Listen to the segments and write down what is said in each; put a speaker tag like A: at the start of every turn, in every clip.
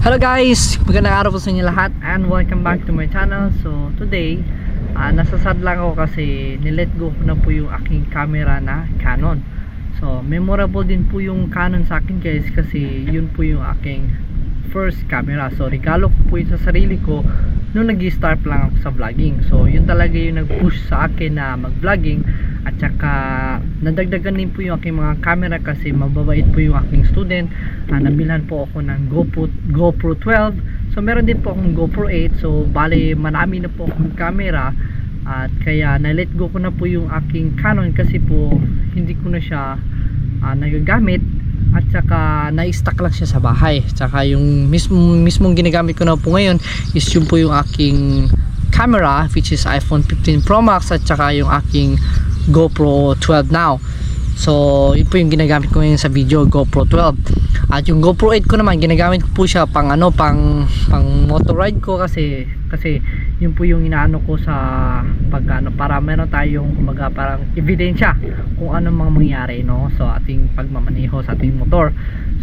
A: Hello guys! Magandang araw po sa inyo lahat and welcome back to my channel. So today, ah, nasasad lang ako kasi nilet go na po yung aking camera na Canon. So memorable din po yung Canon sa akin guys kasi yun po yung aking first camera. So regalo ko po yun sa sarili ko nung nag-start lang ako sa vlogging. So yun talaga yung nag-push sa akin na mag-vlogging. At saka nadagdagan din po yung aking mga camera kasi mababait po yung aking student uh, nabilhan po ako ng GoPro, GoPro 12 so meron din po akong GoPro 8 so bale marami na po akong camera. At kaya na-let go ko na po yung aking Canon kasi po hindi ko na siya ah, nagagamit at saka na-stack lang siya sa bahay. Saka yung mismo, mismong ginagamit ko na po ngayon is yun po yung aking camera which is iPhone 15 Pro Max at saka yung aking GoPro 12 now so yun po yung ginagamit ko ngayon sa video GoPro 12 at yung GoPro 8 ko naman ginagamit ko po siya pang ano pang pang motor ride ko kasi kasi yun po yung inaano ko sa pag ano para meron tayong kumbaga parang ebidensya kung ano mga mangyari no? So ating pagmamaneho sa ating motor.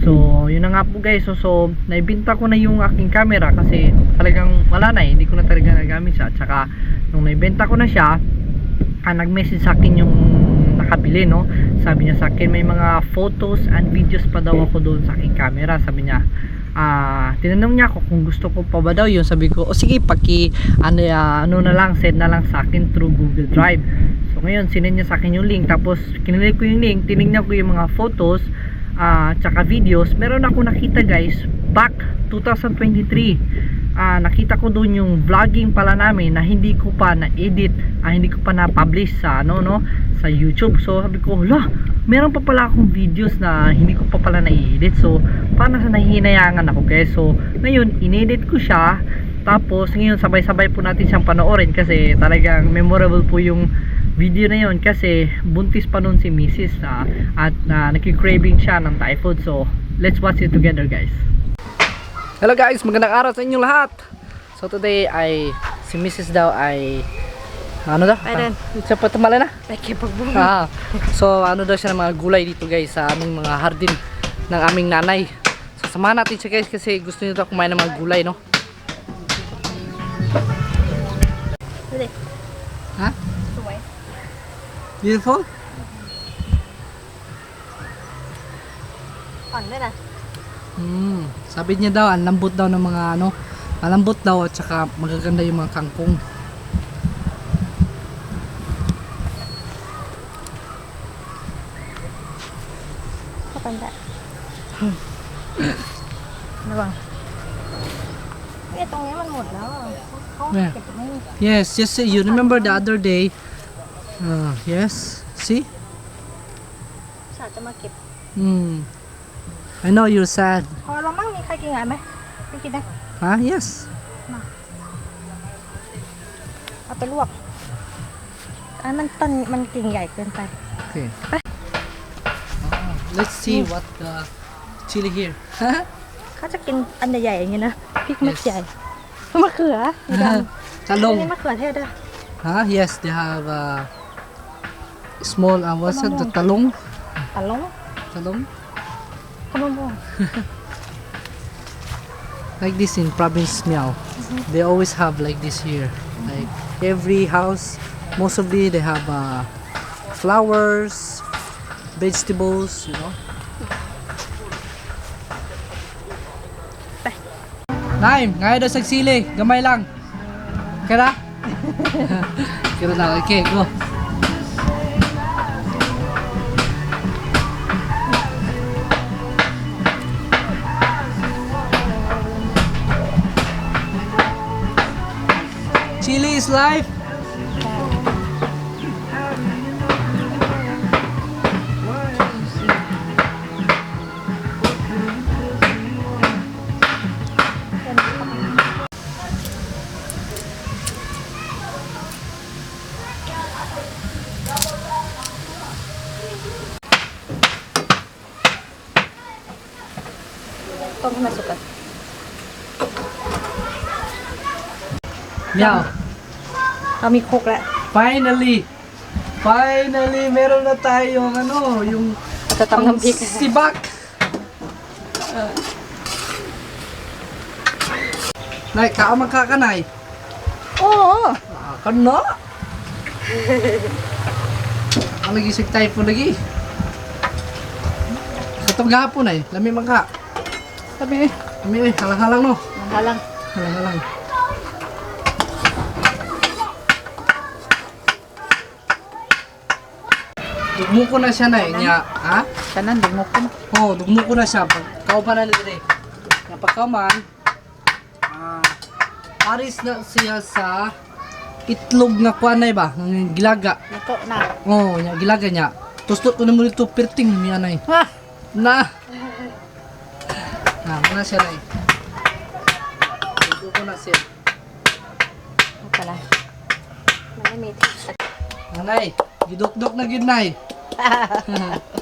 A: So yun na nga po guys. So, so naibinta ko na yung aking camera kasi talagang wala na eh. Hindi ko na talaga nagamit siya. At saka nung naibenta ko na siya ah, nag-message sa akin yung nakabili no? Sabi niya sa akin may mga photos and videos pa daw ako doon sa aking camera. Sabi niya ah tinanong niya ako kung gusto ko pa ba daw yun. Sabi ko o sige paki ano, ah, ano na lang send na lang sa akin through Google Drive. So ngayon sinend niya sa akin yung link. Tapos kinilig ko yung link tinignan ko yung mga photos ah tsaka videos. Meron ako nakita guys back 2023 ah nakita ko doon yung vlogging pala namin na hindi ko pa na-edit ah, hindi ko pa na-publish sa ano no sa YouTube so sabi ko hala meron pa pala akong videos na hindi ko pa pala na-edit so parang sa nahihinayangan ako guys so ngayon inedit ko siya tapos ngayon sabay-sabay po natin siyang panoorin kasi talagang memorable po yung video na yon kasi buntis pa nun si Mrs. ah, at uh, nakikraving siya ng Thai food so let's watch it together guys Hello guys, magandang araw sa inyong lahat. So today ay si Mrs. daw ay ano daw?
B: Ayun.
A: Ah, siya pa tumala na?
B: Nakipagbunga.
A: Ah, so ano daw siya ng mga gulay dito guys sa aming mga hardin ng aming nanay. So samahan natin siya guys kasi gusto niya daw kumain ng mga gulay no. Ha? Beautiful?
B: Pang na.
A: Hmm, sabi niya daw ang lambot daw ng mga ano, malambot daw at saka magaganda yung mga kangkong.
B: ano itong naman mo daw.
A: Yes, yes, you remember the other day. Uh, yes, see?
B: Sa.
A: Hmm. I know you're sad.
B: Ah, lamang ni kaki nga ba?
A: Ha? Yes.
B: Man.
A: Okay. let's see what the chili here.
B: เขาจะกินอันใหญ่ๆอย่างนี้นะพริกเม็ดใหญ่มะเขือสีดำอัน
A: Talong.
B: นี้มะเขือเทศด้วย
A: Huh? Yes, they have uh, small, uh, what's it? The talong?
B: ตะลง
A: Talong?
B: ขมะม่วง
A: Like this in province Miao. They always have like this here. Like every house, most of the they have uh, flowers, vegetables, you know. Naim, ngayon daw sa sili, gamay lang. Kaya? Kaya na, okay, go. Chili is life. Meow.
B: Kami cook la.
A: Finally! Finally, meron na tayong ano, yung
B: Tatam ng pika.
A: Sibak! Uh. Nay, kaamang ka ka, Nay?
B: Oo.
A: Ah, ka na. Ang nagisig tayo po lagi. Katong gahapon ay, lami man ka.
B: Lami eh.
A: Lami eh, halang-halang no.
B: Halang-halang.
A: Halang-halang. Dugmo ko na siya na eh, niya, ha?
B: Kanan, di mo ko.
A: Oo, oh, dugmo ko na siya. Pag kao pa na nila eh. Nga pag kao man, ah, paris na siya sa itlog nga kuanay ba? Ng gilaga.
B: Ito na.
A: Oo, oh, nya gilaga niya. Tustot ko na mo dito, perting niya na eh.
B: Ah!
A: Na! Na, muna siya na eh. Dugmo ko na siya.
B: Ito na. Malamit.
A: Nanay, gidok-dok na gid nay.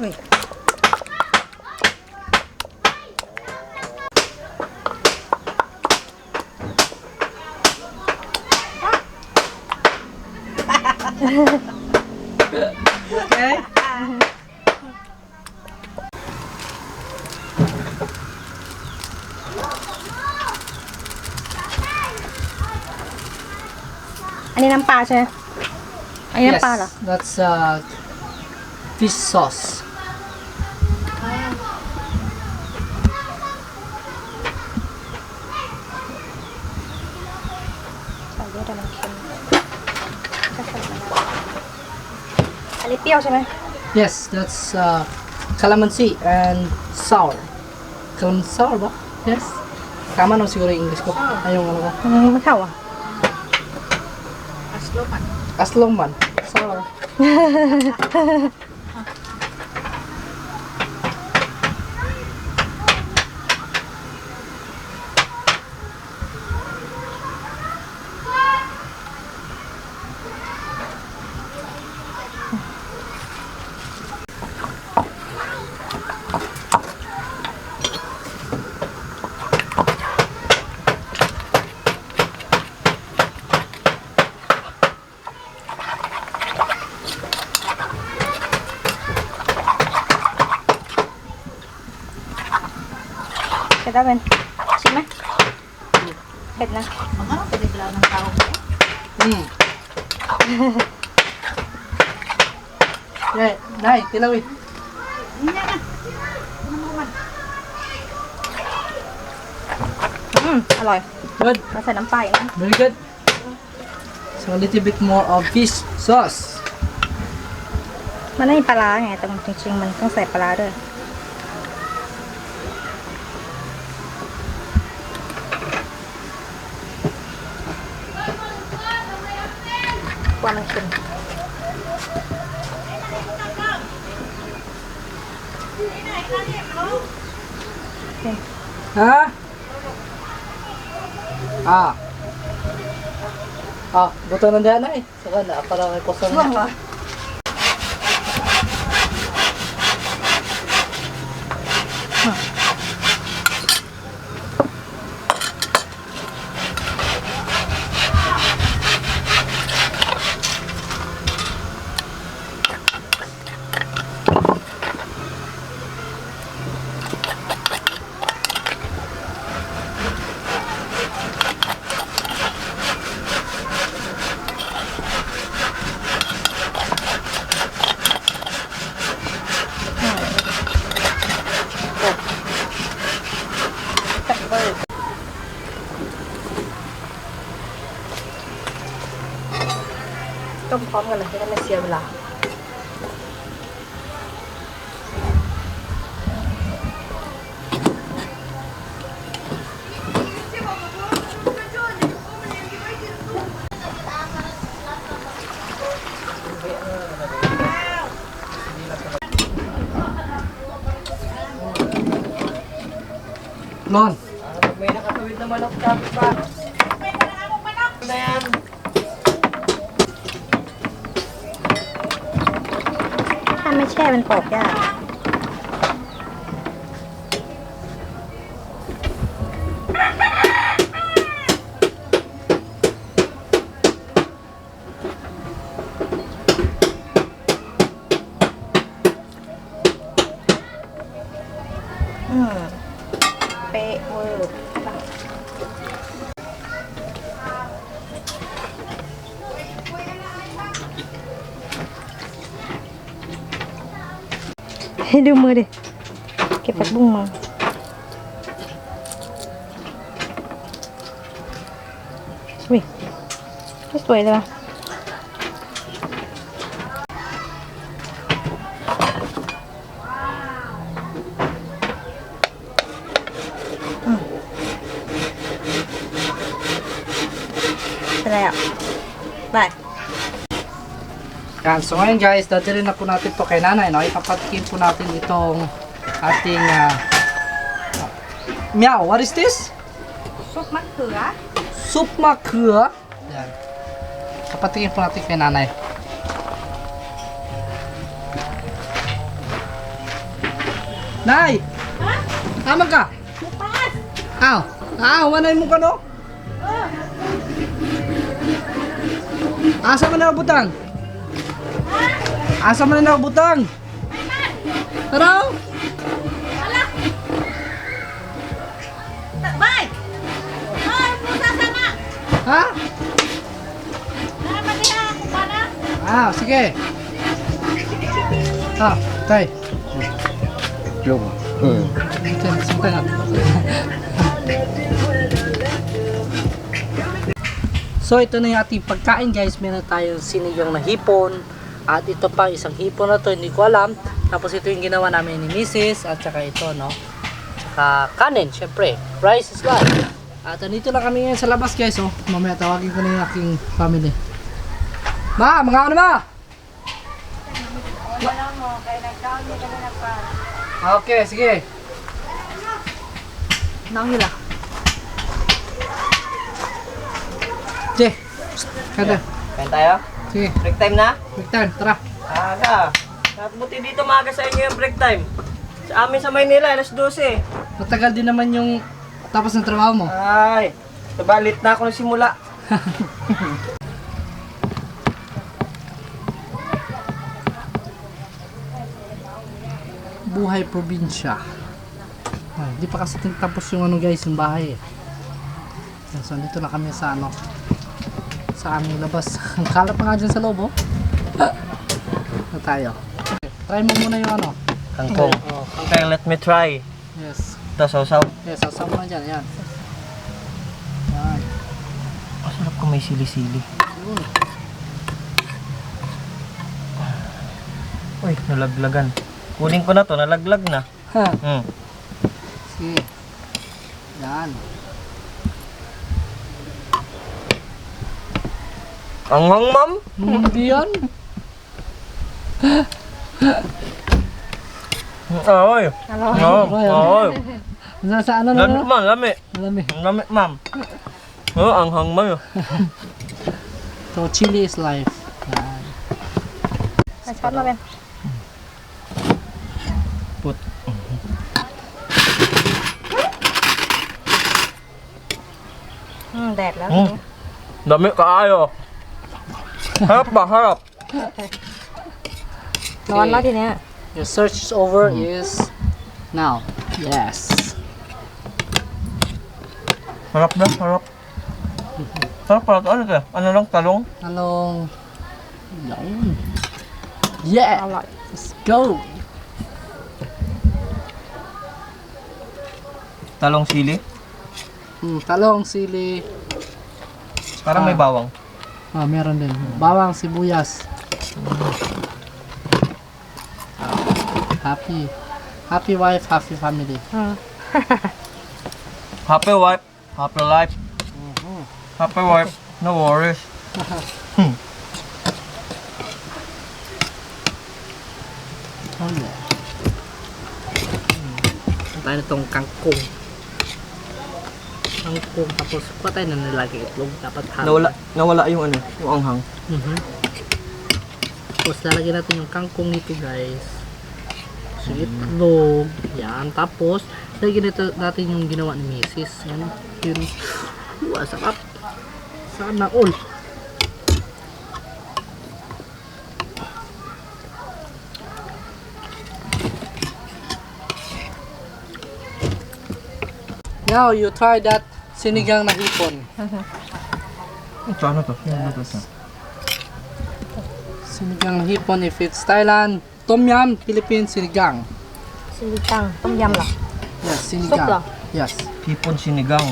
B: Uy.
A: Okay?
B: Ano ng pa siya? Ano ng
A: yes,
B: pa lah?
A: that's uh, fish sauce.
B: Sabi ito ng kin. Alipiyaw siya na.
A: Yes, that's uh, calamansi and sour. Calamansi sour ba? Yes. Tama na siguro yung English ko. Ayong ano ko.
B: Ano magkawa?
A: Aslong man. Sour.
B: Kita ben. Sima. Bet na.
A: Mm. yeah, nay, tilawin.
B: Mm, aloy.
A: Good.
B: Nasa ng pa yun.
A: Very good. So a little bit more of fish sauce.
B: มันไม่มีปลาร้าไงแต่จริงๆมันต้องใส่ปลาร้าด้วย pa ng siya. Okay.
A: Ha? Ah. Ah, buto nandiyan na eh. Saka na, para may kusang.
B: Saka
A: Lon.
C: May nakatawid na manok ka pa. Na yan.
B: ถ้าไม่แช่มัน ดูมือดิ เก็บผักบุ้งมาอุ้ยไม่สวยเลยว่ะอืมเป็นไรอ่ะไป
A: Yan. So ngayon guys, dadalhin na po natin to kay nanay. No? Ipapatikin po natin itong ating uh, uh, Meow, what is this?
B: Soup makura.
A: Soup makura. Yan. Kapatikin po natin kay nanay. Nay! Ha? Tama ka? Bukas! Aw! Aw, manay mo ka no? Oh. Asa man na butang? Asa man na butang? Tara!
B: Bay! Ay, pusa sana!
A: Ha?
B: Naman niya ako ba na?
A: Ah, sige. Ah, tay.
C: Yung. Hmm.
A: Simpan natin. so, ito na yung ating pagkain guys. Meron tayong sinigang na hipon. At ito pa, isang hipon na to, hindi ko alam. Tapos ito yung ginawa namin ni Mrs. At saka ito, no? Saka kanin, syempre. Rice is life. At andito na kami ngayon sa labas guys. Oh. Mamaya tawagin ko na yung aking family. Ma, mga ano ma? Okay, sige.
B: Nang nila.
A: Sige. Kada.
C: Kain tayo?
A: Sige.
C: Break time na?
A: Break time. Tara.
C: Aga. At buti dito maaga sa inyo yung break time. Sa amin sa Maynila, alas 12.
A: Matagal din naman yung tapos ng trabaho mo.
C: Ay, nabalit na ako ng simula.
A: Buhay probinsya. Ay, di pa kasi tapos yung ano guys, yung bahay So, dito na kami sa ano, sa aming labas. Ang kalap pa nga dyan sa loob oh. na tayo. Okay, try mo muna yung ano.
C: Kangkong.
A: Oh,
C: Okay, let me try.
A: yes.
C: Ito, sausaw.
A: Yes, sasama mo na dyan. Yan. Yan.
C: Masarap kung may sili-sili.
A: Yun.
C: Uy, nalaglagan. Kunin ko na to, nalaglag na.
A: Ha.
C: Hmm.
A: Sige. Yan.
C: Ăn ngon lắm.
A: Điên Rồi
C: Rồi Rồi
B: Dạ
C: dạ nó
A: nó Lắm mặn
C: lắm
A: mẹ.
C: Lắm mẹ.
A: Lắm
C: mẹ mặn Nó ăn hằng mấy To
A: So chili is life.
B: Anh chọn nó bên
C: Put
B: đẹp lắm. Ừ. Đậm
C: mẹ có ai rồi. Harap ba, harap.
B: ร้อนแล้วทีเนี้ย
A: Your search is over is now. Yes.
C: Harap na, harap. Harap pala to. Ano ka? Ano lang, talong?
A: Anong... Yun. Yeah!
B: อร่อย
A: Let's go!
C: Talong sili.
A: Hmm, talong, sili.
C: Parang may
A: Ah.
C: bawang.
A: Ah, meron din. Bawang, sibuyas. Happy. Happy wife, happy family.
C: Happy wife, happy life. Happy wife, no worries.
A: Oh yeah. Hmm. Tayo na kangkong. Kangkong tapos patay na nilagay itlog. Dapat halo.
C: Nawala, nawala yung ano, yung anghang.
A: Mhm. Tapos lalagyan natin yung kangkong nito guys. So itlog. Yan. Tapos lagyan nito natin yung ginawa ni Mrs. Yan. Yun. Wow, sarap. Sana all. Now you try that sinigang na hipon.
C: Ito ano to? Ano to?
A: Sinigang hipon if it's Thailand. Tom Yum, Philippines sinigang.
B: Silitang, tom yum lang.
A: Yes,
B: Soup
A: sinigang.
B: lang.
A: Yes.
C: Hipon sinigang.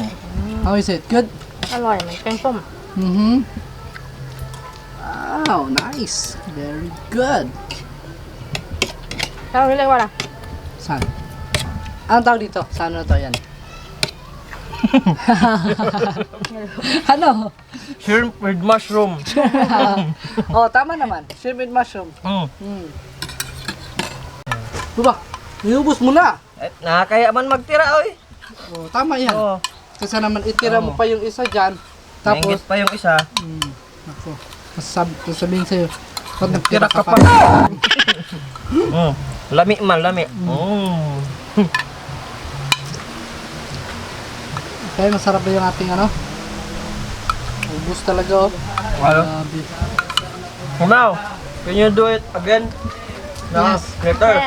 A: How is it? Good?
B: อร่อยเหมือนแกงส้ม
A: Mm-hmm. Wow, nice. Very good.
B: แล้วเราเรียกว่าอะไร
A: Saan? Anong tawag dito? Saan na to yan? ano?
C: Shrimp with mushroom.
A: oh, tama naman. Shrimp with mushroom.
C: Mm.
A: Hmm. Diba? Inubos mo na.
C: Eh, nakakaya man magtira, oy.
A: Oh, tama yan.
C: Oo.
A: Kasi naman itira mo
C: Oo.
A: pa yung isa dyan. Tapos,
C: Tapos, pa yung isa.
A: Hmm. Ako. Masasab sasabihin sa'yo, pag nagtira ka pa.
C: Mm. Lami man, lami. Mm.
A: Kaya masarap ba yung ating ano? Ubus talaga oh.
C: Ano?
A: Grabe.
C: Now, can you do it again? No,
A: Yes.
C: Later.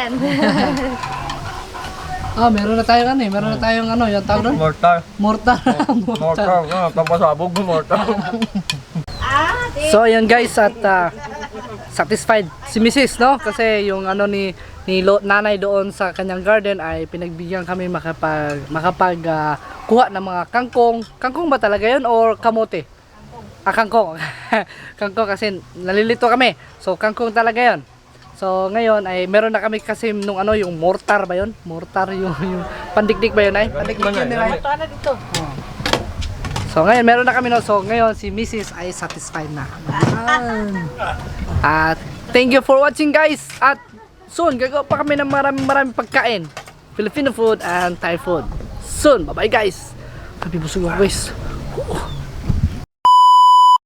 A: Ah, meron na tayong ano eh. Meron na tayong ano, yung tawag doon?
C: Mortar.
A: Mortar. Mortar.
C: Mortar. Ah, pampasabog mo, mortar.
A: So ayan guys at ah, satisfied si Mrs. no kasi yung ano ni ni nanay doon sa kanyang garden ay pinagbigyan kami makapag makapag ah, kuha ng mga kangkong. Kangkong ba talaga 'yon or kamote? Ah, kangkong. kangkong kasi nalilito kami. So kangkong talaga 'yon. So ngayon ay meron na kami kasi nung ano yung mortar ba 'yon? Mortar yung yung pandikdik ba 'yun ay? Pandikdik yun nila.
B: Na dito.
A: So ngayon meron na kami no. So ngayon si Mrs. ay satisfied na. At thank you for watching guys. At soon gagawa pa kami ng maraming maraming pagkain. Filipino food and Thai food. Soon. Bye bye guys. Sabi busog guys. Whew.